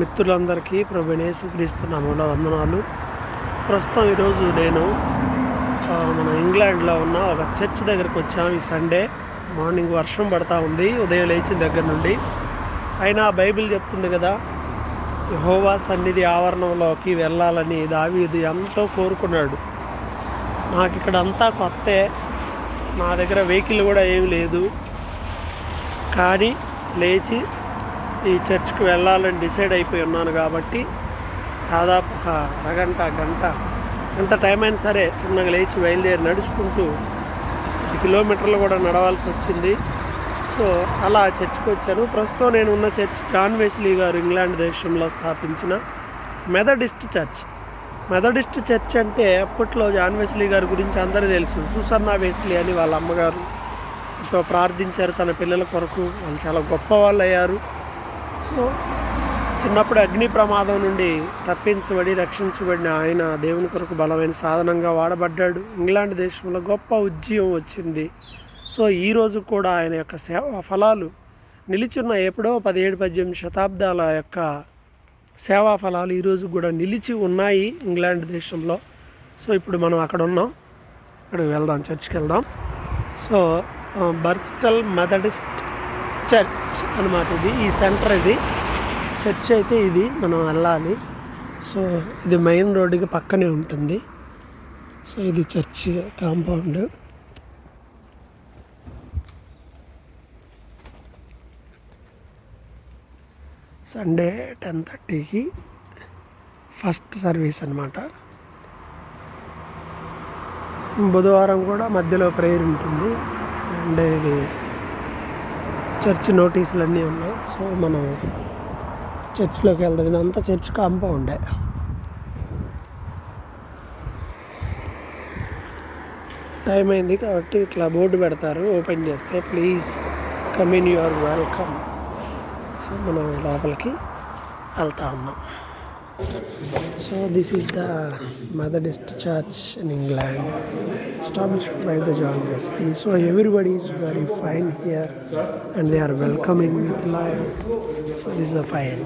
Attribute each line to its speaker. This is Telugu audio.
Speaker 1: మిత్రులందరికీ ప్రభునేసు క్రీస్తున్నాములో వందనాలు. ప్రస్తుతం ఈరోజు నేను మన ఇంగ్లాండ్లో ఉన్న ఒక చర్చ్ దగ్గరకు వచ్చాము ఈ సండే. మార్నింగ్ వర్షం పడతా ఉంది ఉదయం లేచిన దగ్గర నుండి. అయినా బైబిల్ చెప్తుంది కదా యహోవా సన్నిధి ఆవరణంలోకి వెళ్ళాలని దావీదు ఎంతో కోరుకున్నాడు. నాకు ఇక్కడ అంతా కొత్తే నా దగ్గర వెహికల్ కూడా ఏమి లేదు. కానీ లేచి ఈ చర్చ్కి వెళ్ళాలని డిసైడ్ అయిపోయి ఉన్నాను కాబట్టి దాదాపు ఒక అరగంట గంట ఎంత టైం అయినా సరే చిన్నగా లేచి బయలుదేరి నడుచుకుంటూ పది కిలోమీటర్లు కూడా నడవాల్సి వచ్చింది. సో అలా చర్చ్కి వచ్చాను. ప్రస్తుతం నేను ఉన్న church John Wesley garu England దేశంలో స్థాపించిన మెథడిస్ట్ చర్చ్. మెథడిస్ట్ చర్చ్ అంటే అప్పట్లో జాన్ వెస్లీ గారి గురించి అందరూ తెలుసు. సుసన్నా వెస్లీ అని వాళ్ళ అమ్మగారు ఎంతో ప్రార్థించారు. తన పిల్లల కొరకు వాళ్ళు చాలా గొప్ప వాళ్ళు అయ్యారు. సో చిన్నప్పుడు అగ్ని ప్రమాదం నుండి తప్పించబడి రక్షించబడిన ఆయన దేవుని కొరకు బలమైన సాధనంగా వాడబడ్డాడు. ఇంగ్లాండ్ దేశంలో గొప్ప ఉద్యమం వచ్చింది. సో ఈరోజు కూడా ఆయన యొక్క సేవా ఫలాలు నిలిచున్న ఎప్పుడో పదిహేడు పద్దెనిమిది శతాబ్దాల యొక్క సేవా ఫలాలు ఈరోజు కూడా నిలిచి ఉన్నాయి ఇంగ్లాండ్ దేశంలో. సో ఇప్పుడు మనం అక్కడ ఉన్నాం. అక్కడికి వెళ్దాం చర్చికి వెళ్దాం. సో బర్స్టల్ మెథడిస్ట్ చర్చ్ అనమాట ఇది. ఈ సెంటర్ ఇది. చర్చ్ అయితే ఇది మనం వెళ్ళాలి. సో ఇది మెయిన్ రోడ్డుకి పక్కనే ఉంటుంది. సో ఇది చర్చ్ కాంపౌండ్. సండే టెన్ థర్టీకి ఫస్ట్ సర్వీస్ అనమాట బుధవారం కూడా మధ్యలో ప్రేయర్ ఉంటుంది. అండ్ ఇది చర్చ్ నోటీసులు అన్నీ ఉన్నాయి. సో మనం చర్చ్లోకి వెళ్దాం. ఇదంతా చర్చ్ కాంపౌండే. టైం అయింది కాబట్టి ఇట్లా బోర్డు పెడతారు. ఓపెన్ చేస్తే please come in your welcome so మనం లోపలికి వెళ్తా ఉన్నాం. So this is the Methodist Church in England, established by the John Wesley. So everybody is very fine here, and they are welcoming with life. So this is a fine.